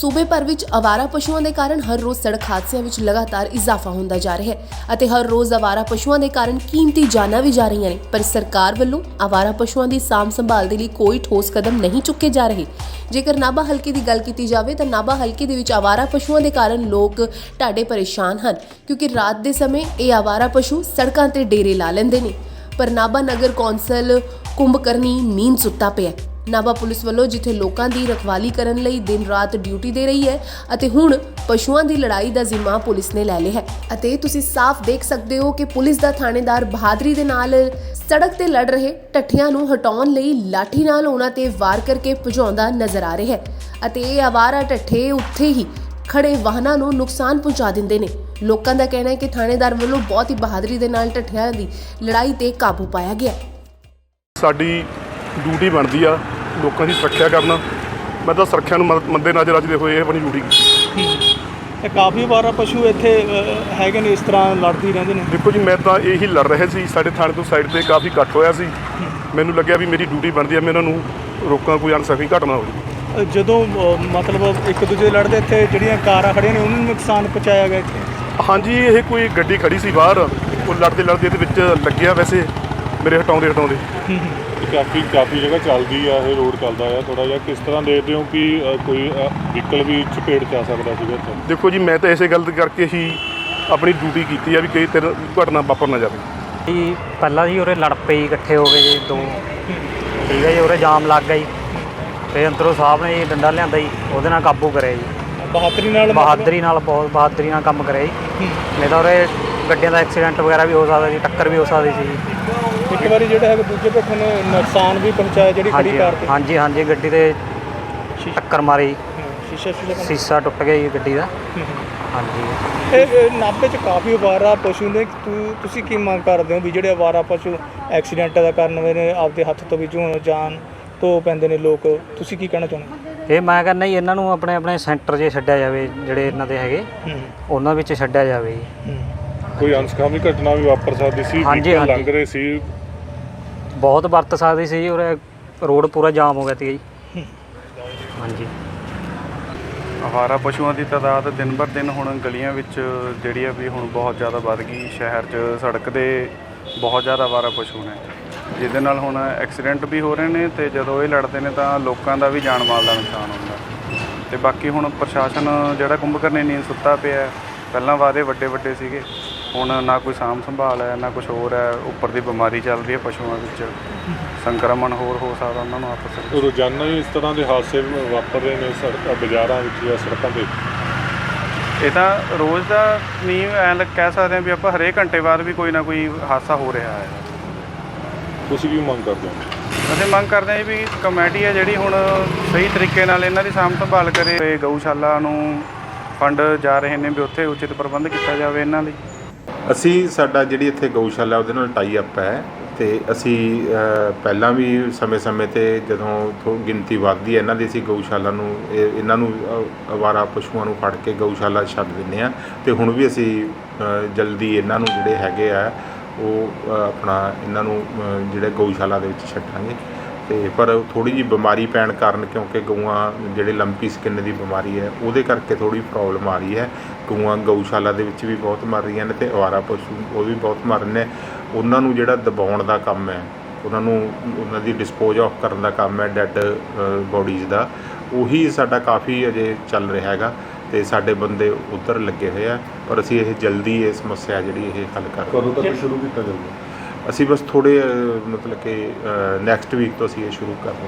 ਸੂਬੇ ਭਰ ਵਿੱਚ ਆਵਾਰਾ ਪਸ਼ੂਆਂ ਦੇ ਕਾਰਨ ਹਰ ਰੋਜ਼ ਸੜਕ ਹਾਦਸਿਆਂ ਵਿੱਚ ਲਗਾਤਾਰ ਇਜ਼ਾਫਾ ਹੁੰਦਾ ਜਾ ਰਿਹਾ ਹੈ ਅਤੇ ਹਰ ਰੋਜ਼ ਆਵਾਰਾ ਪਸ਼ੂਆਂ ਦੇ ਕਾਰਨ ਕੀਮਤੀ ਜਾਨਾਂ ਵੀ ਜਾ ਰਹੀਆਂ ਨੇ, ਪਰ ਸਰਕਾਰ ਵੱਲੋਂ ਆਵਾਰਾ ਪਸ਼ੂਆਂ ਦੀ ਸਾਂਭ ਸੰਭਾਲ ਦੇ ਲਈ ਕੋਈ ਠੋਸ ਕਦਮ ਨਹੀਂ ਚੁੱਕੇ ਜਾ ਰਹੇ। ਜੇਕਰ ਨਾਭਾ ਹਲਕੇ ਦੀ ਗੱਲ ਕੀਤੀ ਜਾਵੇ ਤਾਂ ਨਾਭਾ ਹਲਕੇ ਦੇ ਵਿੱਚ ਆਵਾਰਾ ਪਸ਼ੂਆਂ ਦੇ ਕਾਰਨ ਲੋਕ ਢਾਡੇ ਪਰੇਸ਼ਾਨ ਹਨ, ਕਿਉਂਕਿ ਰਾਤ ਦੇ ਸਮੇਂ ਇਹ ਆਵਾਰਾ ਪਸ਼ੂ ਸੜਕਾਂ ਤੇ ਡੇਰੇ ਲਾ ਲੈਂਦੇ ਨੇ। ਪਰ ਨਾਭਾ ਨਗਰ ਕੌਂਸਲ ਕੁੰਭਕਰਨੀ ਨੀਂਦ ਸੁੱਤਾ ਪਿਆ ਨਾਭਾ ਪੁਲਿਸ ਵੱਲੋਂ ਜਿੱਥੇ ਲੋਕਾਂ ਦੀ ਰਖਵਾਲੀ ਕਰਨ ਲਈ ਦਿਨ ਰਾਤ ਡਿਊਟੀ ਦੇ ਰਹੀ ਹੈ ਅਤੇ ਹੁਣ ਪਸ਼ੂਆਂ ਦੀ ਲੜਾਈ ਦਾ ਜ਼ਿੰਮਾ ਪੁਲਿਸ ਨੇ ਲੈ ਲਿਆ ਹੈ। ਅਤੇ ਤੁਸੀਂ ਸਾਫ਼ ਦੇਖ ਸਕਦੇ ਹੋ ਕਿ ਪੁਲਿਸ ਦਾ ਥਾਣੇਦਾਰ ਬਹਾਦਰੀ ਦੇ ਨਾਲ ਸੜਕ ਤੇ ਲੜ ਰਹੇ ਟੱਠਿਆਂ ਨੂੰ ਹਟਾਉਣ ਲਈ ਲਾਠੀ ਨਾਲ ਉਹਨਾਂ ਤੇ ਵਾਰ ਕਰਕੇ ਭਜਾਉਂਦਾ ਨਜ਼ਰ ਆ ਰਿਹਾ ਹੈ। ਅਤੇ ਇਹ ਆਵਾਰਾ ਟੱਠੇ ਉੱਥੇ ਹੀ ਖੜੇ ਵਾਹਨਾਂ ਨੂੰ ਨੁਕਸਾਨ ਪਹੁੰਚਾ ਦਿੰਦੇ ਨੇ। ਲੋਕਾਂ ਦਾ ਕਹਿਣਾ ਹੈ ਕਿ ਥਾਣੇਦਾਰ ਵੱਲੋਂ ਬਹੁਤ ਹੀ ਬਹਾਦਰੀ ਦੇ ਨਾਲ ਟੱਠਿਆਂ ਦੀ ਲੜਾਈ ਤੇ ਕਾਬੂ ਪਾਇਆ ਗਿਆ ਸਾਡੀ ਡਿਊਟੀ ਬਣਦੀ ਆ। ਲੋਕਾਂ ਦੀ ਸੁਰੱਖਿਆ ਕਰਨਾ। ਮੈਂ ਤਾਂ ਸੁਰੱਖਿਆ ਨੂੰ ਮੱਦੇ ਨਜ਼ਰ ਰੱਖਦੇ ਹੋਏ ਇਹ ਆਪਣੀ ਡਿਊਟੀ ਕੀਤੀ ਤੇ ਕਾਫੀ ਵਾਰ ਪਸ਼ੂ ਇੱਥੇ ਹੈਗੇ ਨੇ ਇਸ ਤਰ੍ਹਾਂ ਲੜਦੀ ਰਹਿੰਦੇ ਨੇ। ਦੇਖੋ ਜੀ ਮੈਂ ਤਾਂ ਇਹੀ ਲੜ ਰਹੇ ਸੀ ਸਾਡੇ ਥਾਣੇ ਤੋਂ ਸਾਈਡ ਤੇ ਕਾਫੀ ਇਕੱਠ ਹੋਇਆ ਸੀ। ਮੈਨੂੰ ਲੱਗਿਆ ਵੀ ਮੇਰੀ ਡਿਊਟੀ ਬਣਦੀ ਆ ਮੈਂ ਇਹਨਾਂ ਨੂੰ ਰੋਕਾਂ ਕੋਈ ਅਣਸਖੀ ਘਟਨਾ ਹੋ ਜਾਵੇ ਜਦੋਂ ਮਤਲਬ ਇੱਕ ਦੂਜੇ ਲੜਦੇ ਇੱਥੇ ਜਿਹੜੀਆਂ ਕਾਰਾਂ ਖੜੀਆਂ ਨੇ ਉਹਨਾਂ ਨੂੰ ਨੁਕਸਾਨ ਪਹੁੰਚਾਇਆ ਗਿਆ ਇੱਥੇ? ਹਾਂਜੀ ਇਹ ਕੋਈ ਗੱਡੀ ਖੜੀ ਸੀ ਬਾਹਰ। ਉਹ ਲੜਦੇ ਲੜਦੇ ਇਹਦੇ ਵਿੱਚ ਲੱਗਿਆ ਵੈਸੇ ਮੇਰੇ ਹਟਾਉਂਦੇ ਹਟਾਉਂਦੇ ਇਹ ਕਾਫੀ ਕਾਫੀ ਜਗ੍ਹਾ ਚੱਲਦੀ ਆ ਇਹ ਰੋਡ ਚੱਲਦਾ ਆ ਥੋੜਾ ਜਿਹਾ। ਕਿਸ ਤਰ੍ਹਾਂ ਦੇਖਦੇ ਹੋ ਕਿ ਅ, ਕੋਈ ਵਹੀਕਲ ਵੀ ਚਪੇੜ ਚ ਆ ਸਕਦਾ ਸੀਗਾ ਇੱਥੇ? ਦੇਖੋ ਜੀ ਮੈਂ ਤਾਂ ਇਸੇ ਗੱਲ ਕਰਕੇ ਹੀ ਆਪਣੀ ਡਿਊਟੀ ਕੀਤੀ ਆ ਵੀ ਕਈ ਤੇਰ ਘਟਨਾ ਵਾਪਰ ਨਾ ਜਾਵੇ। ਜੀ ਪਹਿਲਾਂ ਜੀ ਉਰੇ ਲੜ ਪਈ ਇਕੱਠੇ ਹੋ ਗਏ ਜੀ ਦੋ। ਠੀਕ ਹੈ ਜੀ ਉਰੇ ਜਾਮ ਲੱਗ ਗਿਆ ਜੀ। ਤੇ ਅੰਦਰੋਂ ਸਾਹਿਬ ਨੇ ਜੀ ਡੰਡਾ ਲਿਆਂਦਾ ਜੀ ਉਹਦੇ ਨਾਲ ਕਾਬੂ ਕਰਿਆ ਜੀ। ਬਹਾਦਰੀ ਨਾਲ ਬਹਾਦਰੀ ਨਾਲ ਬਹੁਤ ਬਹਾਦਰੀ ਨਾਲ ਕੰਮ ਕਰਿਆ ਜੀ। ਨਹੀਂ ਤਾਂ ਉਰੇ ਗੱਡੀਆਂ ਦਾ ਐਕਸੀਡੈਂਟ ਵਗੈਰਾ ਵੀ ਹੋ ਸਕਦਾ ਜੀ ਟੱਕਰ ਵੀ ਹੋ ਸਕਦੀ ਸੀ ਜੀ। ਇੱਕ ਵਾਰੀ ਜਿਹੜਾ ਹੈਗਾ ਦੂਜੇ ਪੱਖ ਨੇ ਨੁਕਸਾਨ ਵੀ ਪਹੁੰਚਾਇਆ ਜਿਹੜੀ ਖੜੀ ਹਾਂਜੀ ਕਾਰ ਤੇ। ਹਾਂਜੀ ਹਾਂਜੀ ਗੱਡੀ ਤੇ ਟੱਕਰ ਮਾਰੀ। ਹਾਂ, ਸ਼ੀਸ਼ਾ ਸ਼ੀਸ਼ਾ ਸੀਸਾ ਟੁੱਟ ਗਿਆ ਜੀ ਗੱਡੀ ਦਾ। ਹੂੰ, ਹੂੰ। ਹਾਂਜੀ। ਇਹ ਨਾਭੇ ਚ ਕਾਫੀ ਅਵਾਰਾ ਪਸ਼ੂ ਨੇ। ਤੂੰ ਤੁਸੀਂ ਕੀ ਮੰਗ ਕਰਦੇ ਹੋ ਵੀ ਜਿਹੜੇ ਅਵਾਰਾ ਪਸ਼ੂ ਐਕਸੀਡੈਂਟ ਦਾ ਕਾਰਨ ਹੋਏ ਨੇ ਆਪਦੇ ਹੱਥ ਤੋਂ ਵੀ ਜੂ ਜਾਨ ਤੋਂ ਪੈਂਦੇ ਨੇ ਲੋਕ? ਤੁਸੀਂ ਕੀ ਕਹਿਣਾ ਚਾਹੁੰਦੇ ਇਹ ਮੈਂ ਕਹਿੰਦਾ ਜੀ ਇਹਨਾਂ ਨੂੰ ਆਪਣੇ ਆਪਣੇ ਸੈਂਟਰ 'ਚ ਛੱਡਿਆ ਜਾਵੇ ਜਿਹੜੇ ਇਹਨਾਂ ਦੇ ਹੈਗੇ ਹੂੰ। ਉਹਨਾਂ ਵਿੱਚ ਛੱਡਿਆ ਜਾਵੇ ਜੀ। ਹੂੰ। ਕੋਈ ਅਨਸਖਾਮੀ ਘਟਨਾ ਵੀ ਵਾਪਰ ਸਕਦੀ ਸੀ? ਹਾਂਜੀ। ਲੰਘ ਰਹੇ ਸੀ ਬਹੁਤ ਵਰਤ ਸਕਦੀ ਸੀ ਜੀ ਉਰੇ ਰੋਡ ਪੂਰਾ ਜਾਮ ਹੋ ਗਿਆ ਸੀ ਜੀ ਹੂੰ। ਹਾਂਜੀ ਆਵਾਰਾ ਪਸ਼ੂਆਂ ਦੀ ਤਾਦਾਦ ਦਿਨ ਬਰ ਦਿਨ ਹੁਣ ਗਲੀਆਂ ਵਿੱਚ ਜਿਹੜੀ ਆ ਵੀ ਹੁਣ ਬਹੁਤ ਜ਼ਿਆਦਾ ਵੱਧ ਗਈ ਸ਼ਹਿਰ 'ਚ ਸੜਕ ਦੇ ਬਹੁਤ ਜ਼ਿਆਦਾ ਆਵਾਰਾ ਪਸ਼ੂ ਨੇ ਜਿਹਦੇ ਨਾਲ ਹੁਣ ਐਕਸੀਡੈਂਟ ਵੀ ਹੋ ਰਹੇ ਨੇ ਤੇ ਜਦੋਂ ਇਹ ਲੜਦੇ ਨੇ ਤਾਂ ਲੋਕਾਂ ਦਾ ਵੀ ਜਾਨ ਮਾਲ ਦਾ ਨੁਕਸਾਨ ਹੁੰਦਾ ਤੇ ਬਾਕੀ ਹੁਣ ਪ੍ਰਸ਼ਾਸਨ ਜਿਹੜਾ ਕੁੰਭਕਰਨੀ ਨੀਂਦ ਸੁੱਤਾ ਪਿਆ। ਪਹਿਲਾਂ ਵਾਅਦੇ ਵੱਡੇ ਵੱਡੇ ਸੀਗੇ ਹੁਣ ਨਾ ਕੋਈ ਸਾਂਭ ਸੰਭਾਲ ਹੈ ਨਾ ਕੁਝ ਹੋਰ ਹੈ ਉੱਪਰ ਦੀ ਬਿਮਾਰੀ ਚੱਲ ਰਹੀ ਹੈ ਪਸ਼ੂਆਂ ਵਿੱਚ। ਸੰਕਰਮਣ ਹੋਰ ਹੋ ਸਕਦਾ ਉਹਨਾਂ ਨੂੰ ਆਪਸ ਵਿੱਚ। ਰੋਜ਼ਾਨਾ ਹੀ ਇਸ ਤਰ੍ਹਾਂ ਦੇ ਹਾਦਸੇ ਵਾਪਰ ਰਹੇ ਨੇ ਸੜਕਾਂ ਬਾਜ਼ਾਰਾਂ ਵਿੱਚ ਜਾਂ ਸੜਕਾਂ ਤੇ? ਇਹ ਤਾਂ ਰੋਜ਼ ਦਾ ਨਹੀਂ ਐਂ ਲੱਗ ਕਹਿ ਸਕਦੇ ਹਾਂ ਵੀ ਆਪਾਂ ਹਰੇਕ ਘੰਟੇ ਬਾਅਦ ਵੀ ਕੋਈ ਨਾ ਕੋਈ ਹਾਦਸਾ ਹੋ ਰਿਹਾ ਹੈ। ਤੁਸੀਂ ਕੀ ਮੰਗ ਕਰਦੇ ਹੋ? ਅਸੀਂ ਮੰਗ ਕਰਦੇ ਜੀ ਵੀ ਕਮੇਟੀ ਹੈ ਜਿਹੜੀ ਹੁਣ ਸਹੀ ਤਰੀਕੇ ਨਾਲ ਇਹਨਾਂ ਦੀ ਸਾਂਭ ਸੰਭਾਲ ਕਰੇ। ਤੇ ਗਊਸ਼ਾਲਾ ਨੂੰ ਫੰਡ ਜਾ ਰਹੇ ਨੇ ਵੀ ਉੱਥੇ ਉਚਿਤ ਪ੍ਰਬੰਧ ਕੀਤਾ ਜਾਵੇ ਇਹਨਾਂ ਲਈ। ਅਸੀਂ ਸਾਡਾ ਜਿਹੜੀ ਇੱਥੇ ਗਊਸ਼ਾਲਾ ਉਹਦੇ ਨਾਲ ਟਾਈ ਅਪ ਹੈ ਤੇ ਅਸੀਂ ਪਹਿਲਾਂ ਵੀ ਸਮੇਂ-ਸਮੇਂ ਤੇ ਜਦੋਂ ਥੋ, ਗਿਣਤੀ ਵੱਧਦੀ ਹੈ, ਇਹਨਾਂ ਦੀ ਅਸੀਂ ਗਊਸ਼ਾਲਾ ਨੂੰ, ਇਹ- ਇਹਨਾਂ ਨੂੰ ਅਵਾਰਾ ਪਸ਼ੂਆਂ ਨੂੰ ਫੜ ਕੇ ਗਊਸ਼ਾਲਾ ਛੱਡ ਦਿੰਦੇ ਆ ਤੇ ਹੁਣ ਵੀ ਅਸੀਂ ਜਲਦੀ ਇਹਨਾਂ ਨੂੰ ਜਿਹੜੇ ਹੈਗੇ ਆ, ਉਹ ਆਪਣਾ ਇਹਨਾਂ ਨੂੰ ਜਿਹੜੇ ਗਊਸ਼ਾਲਾ ਦੇ ਵਿੱਚ ਛੱਡਾਂਗੇ। ਤੇ ਪਰ ਥੋੜੀ ਜੀ ਬਿਮਾਰੀ ਪੈਣ ਕਾਰਨ ਕਿਉਂਕਿ ਗਊਆਂ, ਜਿਹੜੇ ਲੰਪੀ ਸਕਿਨ ਦੀ ਬਿਮਾਰੀ ਹੈ, ਉਹਦੇ ਕਰਕੇ ਥੋੜੀ ਪ੍ਰੋਬਲਮ ਆ ਰਹੀ ਹੈ। ਗਊਆਂ ਗਊਸ਼ਾਲਾ ਦੇ ਵਿੱਚ ਵੀ ਬਹੁਤ ਮਰ ਰਹੀਆਂ ਨੇ ਤੇ ਅਵਾਰਾ ਪਸ਼ੂ ਉਹ ਵੀ ਬਹੁਤ ਮਰ ਰਹੇ ਨੇ। ਉਹਨਾਂ ਨੂੰ ਜਿਹੜਾ ਦਬਾਉਣ ਦਾ ਕੰਮ ਹੈ ਉਹਨਾਂ ਨੂੰ ਉਹਨਾਂ ਦੀ ਡਿਸਪੋਜ਼ ਆਫ ਕਰਨ ਦਾ ਕੰਮ ਹੈ ਡੈੱਡ ਬੋਡੀਜ਼ ਦਾ। ਉਹੀ ਸਾਡਾ ਕਾਫੀ ਅਜੇ ਚੱਲ ਰਿਹਾ ਹੈਗਾ ਤੇ ਸਾਡੇ ਬੰਦੇ ਉੱਧਰ ਲੱਗੇ ਹੋਏ ਆ ਪਰ ਅਸੀਂ ਇਹ ਜਲਦੀ ਇਹ ਸਮੱਸਿਆ ਜਿਹੜੀ ਇਹ ਹੱਲ ਕਰ ਕਦੋਂ ਤੱਕ ਸ਼ੁਰੂ ਕੀਤਾ ਜਾਊਗਾ? ਅਸੀਂ ਬਸ ਥੋੜੇ ਮਤਲਬ ਕਿ ਨੈਕਸਟ ਵੀਕ ਤੋਂ ਅਸੀਂ ਇਹ ਸ਼ੁਰੂ ਕਰ ਰਹੇ ਹਾਂ।